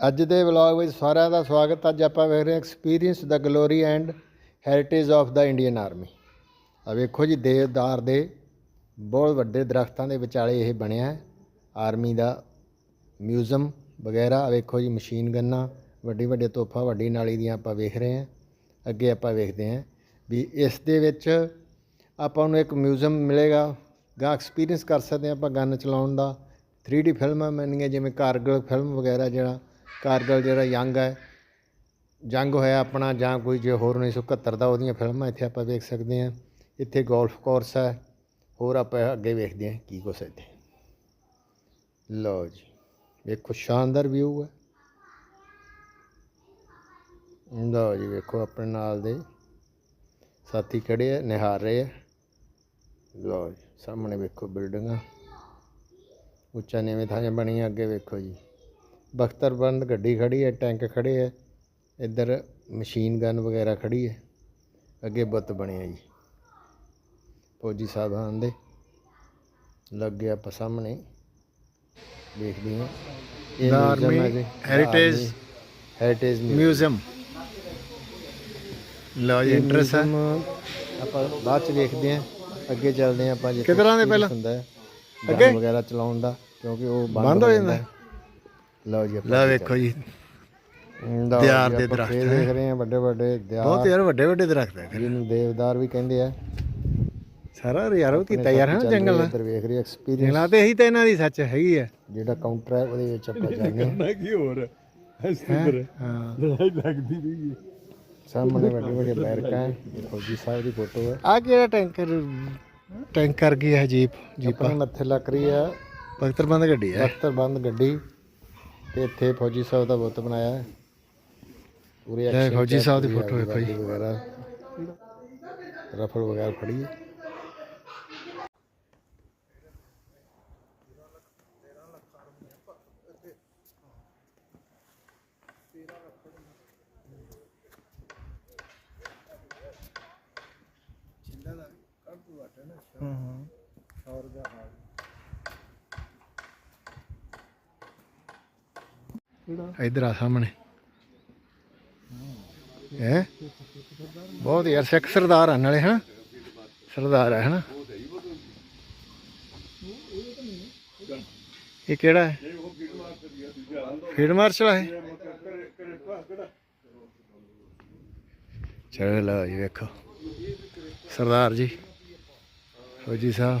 ਅੱਜ ਦੇ ਵਲੌਗ ਵਿੱਚ ਸਾਰਿਆਂ ਦਾ ਸਵਾਗਤ। ਅੱਜ ਆਪਾਂ ਵੇਖ ਰਹੇ ਹਾਂ experience the glory and heritage of the Indian army ਆ ਵੇਖੋ ਜੀ, ਦੇਵਦਾਰ ਦੇ ਬਹੁਤ ਵੱਡੇ ਦਰਖਤਾਂ ਦੇ ਵਿਚਾਲੇ ਇਹ ਬਣਿਆ ਹੈ। ਆਰਮੀ ਦਾ ਮਿਊਜ਼ੀਅਮ ਵਗੈਰਾ ਵੇਖੋ ਜੀ ਮਸ਼ੀਨ ਗੰਨਾ, ਵੱਡੀ ਵੱਡੇ ਤੋਪਾਂ ਵੱਡੀ ਨਾਲੀ ਦੀਆਂ ਆਪਾਂ ਵੇਖ ਰਹੇ ਹਾਂ। ਅੱਗੇ ਆਪਾਂ ਵੇਖਦੇ ਹਾਂ ਵੀ ਇਸ ਦੇ ਵਿੱਚ ਆਪਾਂ ਨੂੰ ਇੱਕ ਮਿਊਜ਼ੀਅਮ ਮਿਲੇਗਾ। ਗਾ ਐਕਸਪੀਰੀਅੰਸ ਕਰ ਸਕਦੇ ਹਾਂ ਆਪਾਂ ਗਨ ਚਲਾਉਣ ਦਾ। 3D ਫਿਲਮਾਂ ਮੰਨੀਆਂ ਜਿਵੇਂ ਕਾਰਗਲ ਫਿਲਮ ਵਗੈਰਾ ਜਿਹੜਾ ਕਾਰਗਲ ਜਿਹੜਾ ਯੰਗ ਹੈ ਜੰਗ ਹੋਇਆ ਆਪਣਾ ਜਾਂ ਕੋਈ ਜੇ ਹੋਰ 1971 ਦਾ ਉਹਦੀਆਂ ਫਿਲਮਾਂ ਇੱਥੇ ਆਪਾਂ ਵੇਖ ਸਕਦੇ ਹਾਂ। ਇੱਥੇ ਗੋਲਫ ਕੋਰਸ ਹੈ, ਹੋਰ ਆਪਾਂ ਅੱਗੇ ਵੇਖਦੇ ਹਾਂ ਕੀ ਕੁਛ ਇੱਥੇ। ਲਓ ਜੀ, ਵੇਖੋ ਸ਼ਾਨਦਾਰ ਵਿਊ ਹੈ। ਲਓ ਜੀ, ਵੇਖੋ ਆਪਣੇ ਨਾਲ ਦੇ ਸਾਥੀ ਖੜੇ ਆ ਨਿਹਾਰ ਰਹੇ ਆ। ਲਓ ਜੀ, ਸਾਹਮਣੇ ਵੇਖੋ ਬਿਲਡਿੰਗਾਂ, ਉੱਚਾ ਨੀਵੇਂ ਥਾਂ ਬਣੀਆਂ, ਅੱਗੇ ਵੇਖੋ ਜੀ। ਬਖਤਰਬੰਦ ਗੱਡੀ ਖੜੀ ਹੈ ਟੈਂਕ ਖੜੇ ਹੈ ਇੱਧਰ ਮਸ਼ੀਨ ਗਨ ਵਗੈਰਾ ਖੜੀ ਹੈ ਅੱਗੇ ਬੁੱਤ ਬਣਿਆ ਜੀ। ਫੌਜੀ ਸਾਹਿਬਾਨ ਦੇ ਲੱਗੇ ਆਪਾਂ ਸਾਹਮਣੇ ਦੇਖਦੇ ਹਾਂ। ਇਹ The museum ਹੈ Army ਜੀ Heritage ਹੈਰੀਟੇਜ ਮਿਊਜ਼ੀਅਮ ਲਓ ਜੀ ਇੰਟਰਸਟ ਹੈ। ਆਪਾਂ ਬਾਅਦ ਚ ਵੇਖਦੇ ਹਾਂ ਅੱਗੇ ਚੱਲਦੇ ਹਾਂ ਆਪਾਂ ਜਿੱਥੇ ਕਿੱਧਰਾਂ ਦੇ ਪਹਿਲਾਂ? ਹੁੰਦਾ ਹੈ ਅੱਗੇ? ਵਗੈਰਾ ਚਲਾਉਣ ਦਾ ਕਿਉਂਕਿ ਉਹ ਬੰਦ ਹੋ ਜਾਂਦਾ ਹੈ। ਲਓ ਜੀ ਆਪਾਂ ਲਓ ਵੇਖੋ ਜੀ। ਦਿਆਰ ਦੇ ਦਰਖਤ। ਦੇਖ ਰਹੇ ਹਾਂ ਵੱਡੇ ਵੱਡੇ ਦਿਆਰ। ਬਹੁਤ ਯਾਰ ਵੱਡੇ ਵੱਡੇ ਦਰਖਤ ਹੈ ਜਿਹਨੂੰ ਦੇਵਦਾਰ ਵੀ ਕਹਿੰਦੇ ਆ। ਸਾਰਾ ਯਾਰੋ ਕੀਤਾ ਯਾਰ ਹੈ ਜੰਗਲ ਦਾ। ਇੱਧਰ ਵੇਖ ਰਹੀ ਐਕਸਪੀਰੀਅੰਸ ਜੰਗਲਾਂ ਤੇ ਇਹੀ ਤਾਂ ਇਹਨਾਂ ਦੀ ਸੱਚ ਹੈਗੀ ਹੈ ਜਿਹੜਾ ਕਾਊਂਟਰ ਹੈ ਉਹਦੇ ਵਿੱਚ ਆਪਾਂ ਜਾਂਦੇ ਹਾਂ। ਨਾ ਕੀ ਹੋਰ ਹੈ? ਹਾਂ? ਲੱਗਦੀ ਵੀ ਸਾਹਮਣੇ ਵੱਡੇ ਵੱਡੇ ਬੈਰਕਾਂ ਹੈ। ਇਹ ਫੌਜੀ ਸਾਹਿਬ ਦੀ ਫੋਟੋ ਹੈ। ਆ ਕਿਹੜਾ ਟੈਂਕਰ ਟੈਂਕਰ ਕੀ ਹੈ ਜੀਪ? ਜੀਪਾ ਮੱਥੇ ਲੱਗ ਰਹੀ ਹੈ। ਬਖਤਰਬੰਦ ਗੱਡੀ ਹੈ। ਦਫ਼ਤਰ ਬੰਦ ਗੱਡੀ। ਤੇ ਇੱਥੇ ਫੌਜੀ ਸਾਹਿਬ ਦਾ ਬੁੱਤ ਬਣਾਇਆ ਹੈ। ਪੂਰੇ action ਫੌਜੀ ਸਾਹਿਬ ਦੀ ਵੇਖੋ ਜੀ। ਆਗੂਬਾਜੀ ਵਗੈਰਾ। ਰਫਲ ਵਗੈਰਾ ਫੜੀ ਹੈ। ਇਧਰ ਆ ਸਾਹਮਣੇ। ਹੈ? ਬਹੁਤ ਯਾਰ, ਸਿੱਖ ਸਰਦਾਰ ਆ ਨਾਲੇ, ਹਨਾ? ਸਰਦਾਰ ਹੈ ਹਨਾ? ਇਹ ਕਿਹੜਾ ਹੈ? ਫੀਲਡ ਮਾਰਸ਼ਲ ਹੈ ਚਲੋ ਲਓ ਜੀ, ਵੇਖੋ। ਸਰਦਾਰ ਜੀ, ਫੌਜੀ ਸਾਹਿਬ।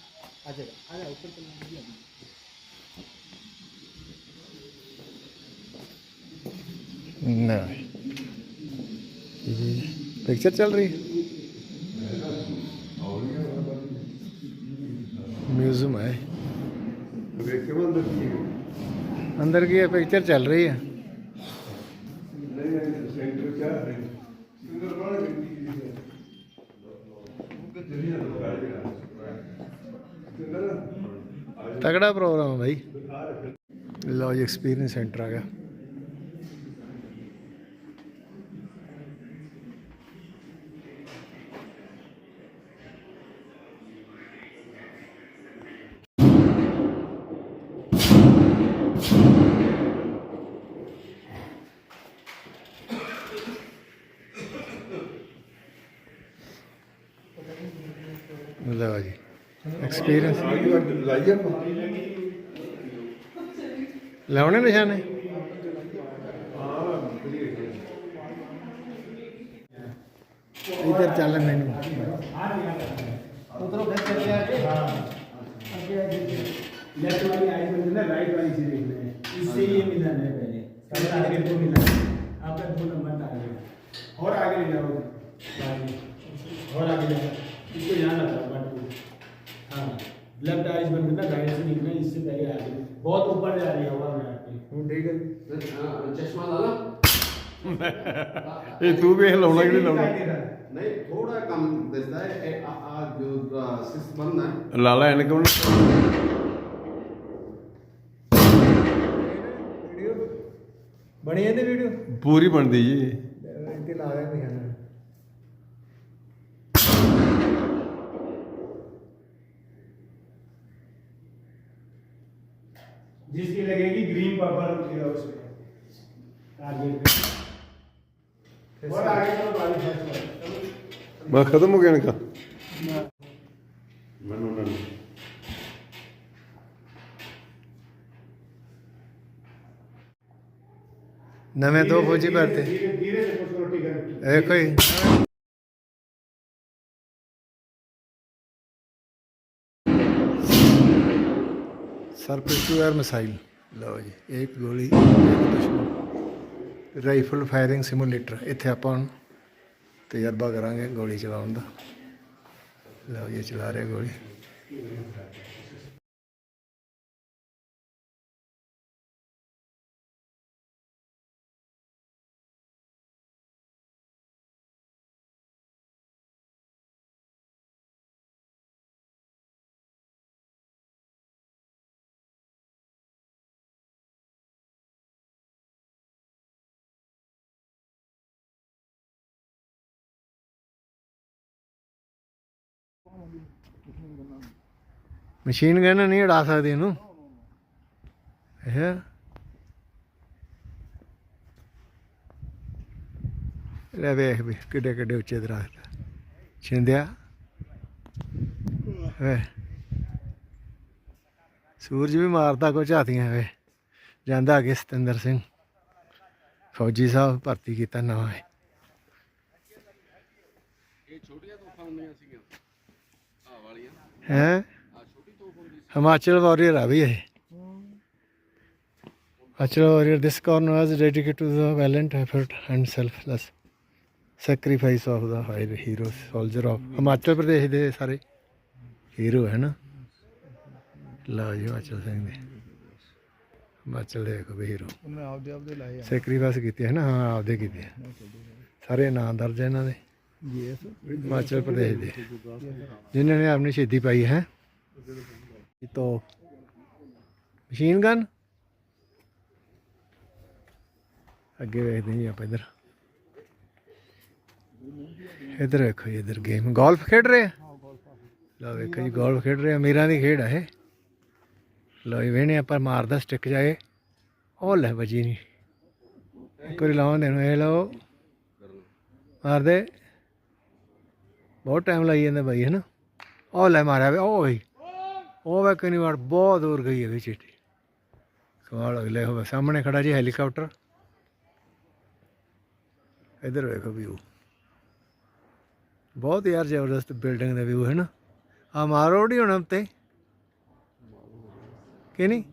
नहीं पिक्चर चल रही है म्यूजियम है अंदर की पिक्चर चल रही है तगड़ा प्रोग्राम है ਤਗੜਾ ਪ੍ਰੋਗਰਾਮ ਬਾਈ। ਲਓ ਜੀ ਐਕਸਪੀਰੀਅੰਸ ਸੈਂਟਰ ਆ ਗਿਆ। ਲਓ ਜੀ। ਐਕਸਪੀਰੀਅੰਸ ਲਾਉਣੇ ਨਿਸ਼ਾਨੇ ਇਧਰ ਚੱਲ ਮੈਨੂੰ लेफ्ट वाली आई बंद है राइट वाली से देख रहे हैं इससे ये मिला है पहले पहले आगे को मिला है आपका दो नंबर आ गया और आगे ले जाओगे आगे और आगे ले जाओ इसको यहाँ रखा वन टू हाँ लेफ्ट आइज बंद करना राइट से निकलना इससे पहले आगे बहुत ऊपर जा रही है हवा में आपकी ਹੁਣ ਠੀਕ ਹੈ ਜੀ चश्मा डाला ਇਹ ਤੂੰ ਵੇਖ ਲਾਉਣਾ ਕਿ ਨਹੀਂ ਲਾਉਣਾ दिखाई दे रहा है नहीं थोड़ा कम दिखता है ए, आ, आ, जो सिस बंद है ਲਾਲਾ ਐਨਕ बनी है ती वीडियो ਪੂਰੀ ਬਣਦੀ ਜੀ इतनी ला रहे हैं जिसकी लगेगी ग्रीन पर्पल उठेगा उसमें टारगेट और आगे चलो बारिश है बस खत्म हो गया इनका मनु नन नवे दो फौजी भरते देखो ही ਟੂ ਐਰ ਮਿਸਾਈਲ। ਲਓ ਜੀ ਇੱਕ ਗੋਲੀ ਰਾਈਫਲ ਫਾਇਰਿੰਗ ਸਿਮੂਲੇਟਰ, ਇੱਥੇ ਆਪਾਂ ਤਜਰਬਾ ਕਰਾਂਗੇ ਗੋਲੀ ਚਲਾਉਣ ਦਾ। ਲਓ ਜੀ ਚਲਾ ਰਹੇ ਗੋਲੀ। ਮਸ਼ੀਨ ਗਨ ਨਹੀਂ ਉਡਾ ਸਕਦੇ ਇਹਨੂੰ। ਇਹ। ਲੈ ਵੇਖ ਵੀ ਕਿੱਡੇ ਕਿੱਡੇ ਉੱਚੇ ਦਰਖਤ ਛਿੰਦਿਆ। ਵੇ। ਸੂਰਜ ਵੀ ਮਾਰਦਾ ਕੋ ਝਾਤੀਆਂ ਵੇ। ਜਾਂਦਾ ਅੱਗੇ ਸਤਿੰਦਰ ਸਿੰਘ। ਫੌਜੀ ਸਾਹਿਬ ਭਰਤੀ ਕੀਤਾ ਨਵਾਂ ਹੈ ਹੈ? ਹਿਮਾਚਲ ਵਾਰੀਅਰ ਆ ਵੀ ਇਹ। Himachal warrior this corner is dedicated to the valiant effort and selfless sacrifice of the higher hero soldier of Himachal Pradesh ਦੇ ਸਾਰੇ ਹੀਰੋ ਹੈ ਨਾ। ਲਓ ਜੀ ਹਿਮਾਚਲ ਸਿੰਘ ਦੇ। ਹਿਮਾਚਲ ਦੇ ਕੋ ਹੀਰੋ ਉਹਨੇ ਆਪਦੇ ਆਪਦੇ ਲਾਏ ਸੈਕਰੀਫਾਈਸ ਕੀਤੇ ਹੈ ਨਾ ਹਾਂ ਆਪਦੇ ਕੀਤੇ ਸਾਰੇ ਨਾਂ ਦਰਜ ਹੈ ਇਹਨਾਂ ਦੇ। ਹਿਮਾਚਲ ਪ੍ਰਦੇਸ਼ ਦੇ। ਜਿਨ੍ਹਾਂ ਨੇ ਆਪਣੀ ਸ਼ਹੀਦੀ ਪਾਈ ਹੈ। ਤੋ ਮਸ਼ੀਨ ਗਨ। ਅੱਗੇ ਵੇਖਦੇ ਜੀ ਆਪਾਂ ਇਧਰ। ਇਧਰ ਵੇਖੋ ਜੀ, ਇਧਰ ਗੇਮ ਗੋਲਫ ਖੇਡ ਰਹੇ ਆ? ਲਓ ਵੇਖੋ ਜੀ ਗੋਲਫ ਖੇਡ ਰਹੇ ਆ। ਅਮੀਰਾਂ ਦੀ ਖੇਡ ਆ ਇਹ। ਲਓ ਇਹ ਵੇਣੇ ਆਪਾਂ ਮਾਰਦਾ ਸਟਿੱਕ ਜਾਏ ਉਹ ਲੈ ਵਜੀ ਨਹੀਂ। ਇੱਕ ਵਾਰੀ ਲਾਉਣ ਦੇਣ ਇਹ ਲਓ। ਮਾਰਦੇ। ਬਹੁਤ ਟਾਈਮ ਲਾਈ ਜਾਂਦਾ ਬਾਈ ਹੈ ਨਾ ਉਹ ਲੈ ਮਾਰਿਆ ਵੇ ਉਹ ਹੀ ਉਹ ਵੇ ਕਿੰਨੀ ਵਾਰ ਬਹੁਤ ਦੂਰ ਗਈ ਹੈ ਵੀ ਚੀਟੀ। ਸਵਾਲ ਅਗਲੇ ਹੋਵੇ ਸਾਹਮਣੇ ਖੜਾ ਜੀ ਹੈਲੀਕਾਪਟਰ। ਇਧਰ ਵੇਖੋ ਵਿਊ ਬਹੁਤ ਯਾਰ ਜ਼ਬਰਦਸਤ ਬਿਲਡਿੰਗ ਦਾ ਵਿਊ ਹੈ ਨਾ ਆ ਮਾਰੋੜ ਹੀ ਹੋਣਾ ਉੱਤੇ। ਕਿ ਨਹੀਂ?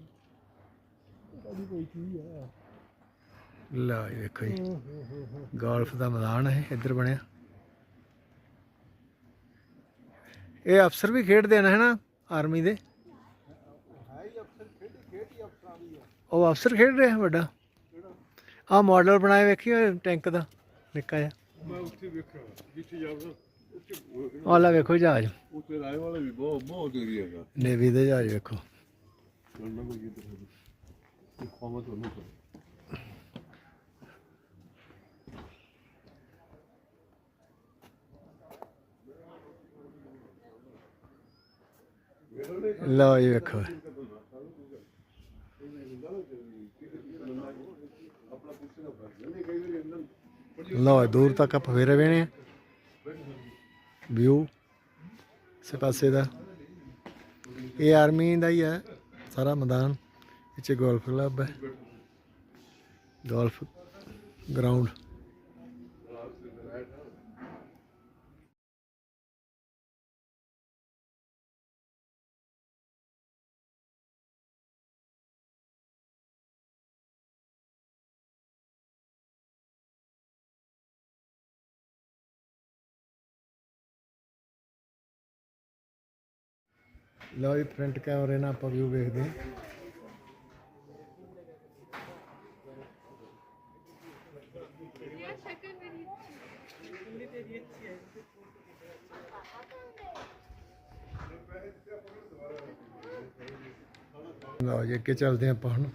ਲਾ ਇਹ ਵੇਖੋ ਜੀ। ਗੋਲਫ ਦਾ ਮੈਦਾਨ ਹੈ, ਇੱਧਰ ਬਣਿਆ। ਇਹ ਅਫਸਰ ਵੀ ਖੇਡਦੇ ਨੇ ਹਨਾ ਆਰਮੀ ਦੇ? ਉਹ ਅਫਸਰ ਖੇਡ ਰਿਹਾ ਵੱਡਾ। ਆ ਮਾਡਲ ਬਣਾਏ ਵੇਖੀ ਟੈਂਕ ਦਾ ਨਿੱਕਾ ਜਿਹਾ। ਮੈਂ ਉੱਥੇ ਵੇਖਿਆ ਜਿੱਥੇ ਜਾਵਦਾ ਉੱਥੇ ਆਹ ਲੈ ਵੇਖੋ ਜਹਾਜ਼। ਉੱਤੇ ਰਾਏ ਵਾਲਾ ਵੀ ਬਹੁਤ ਬਹੁਤ ਏਰੀਆ ਹੈਗਾ। ਨੇਵੀ ਦੇ ਜਹਾਜ਼ ਵੇਖੋ ਚੱਲਣਾ ਕੋਈ ਕਿਤੇ ਇਹ ਖਾਮਾ ਤੁਹਾਨੂੰ ਕਰ ਲਓ ਜੀ ਵੇਖੋ। ਲਓ ਦੂਰ ਤੱਕ ਆਪਾਂ ਫੇਰ ਵੇਣੇ ਆ। ਵਿਊ ਸੇ ਪਾਸੇ ਦਾ। ਇਹ ਆਰਮੀ ਦਾ ਹੀ ਹੈ ਸਾਰਾ ਮੈਦਾਨ। ਇੱਥੇ ਗੋਲਫ ਕਲੱਬ ਹੈ। ਗੋਲਫ ਗਰਾਊਂਡ ਲਓ ਜੀ ਫਰੰਟ ਕੈਮਰੇ ਨਾਲ ਆਪਾਂ ਵੀਊ ਵੇਖਦੇ ਹਾਂ। ਲਓ ਜੇ, ਅੱਗੇ ਚੱਲਦੇ ਆਪਾਂ ਹੁਣ।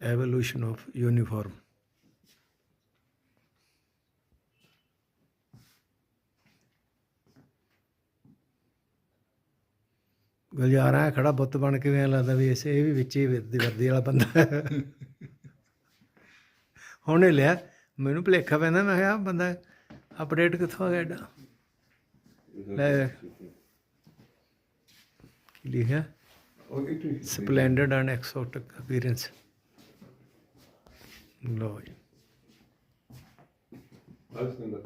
Evolution of uniform. ਗੁਲਜ਼ਾਰਾ ਖੜਾ ਬੁੱਤ ਬਣ ਕੇ ਐਂ ਲੱਗਦਾ ਵੀ ਇਸ ਇਹ ਵੀ ਵਿੱਚ ਹੀ ਵਰਦੀ ਵਰਦੀ ਵਾਲਾ ਬੰਦਾ। ਹੁਣੇ ਲਿਆ ਮੈਨੂੰ ਭੁਲੇਖਾ ਪੈਂਦਾ ਮੈਂ ਕਿਹਾ ਬੰਦਾ ਅਪਡੇਟ ਕਿੱਥੋਂ ਆ ਗਿਆ ਏਡਾ? ਲੈ। ਕੀ ਲਿਖਿਆ? ਸਪਲੈਂਡਡ ਐਂਡ ਐਕਸੋਟਿਕ ਅਪੀਅਰੈਂਸ ਲੋ ਜੀ Alles klar.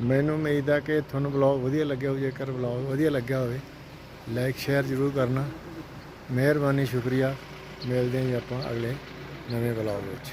ਮੈਨੂੰ ਉਮੀਦ ਆ ਕਿ ਤੁਹਾਨੂੰ ਵਲੌਗ ਵਧੀਆ ਲੱਗਿਆ ਹੋਵੇ, ਜੇਕਰ ਵਲੌਗ ਵਧੀਆ ਲੱਗਿਆ ਹੋਵੇ ਲਾਈਕ ਸ਼ੇਅਰ ਜ਼ਰੂਰ ਕਰਨਾ। ਮਿਹਰਬਾਨੀ, ਸ਼ੁਕਰੀਆ। ਮਿਲਦੇ ਹਾਂ ਜੀ ਆਪਾਂ ਅਗਲੇ ਨਵੇਂ ਵਲੌਗ ਵਿੱਚ।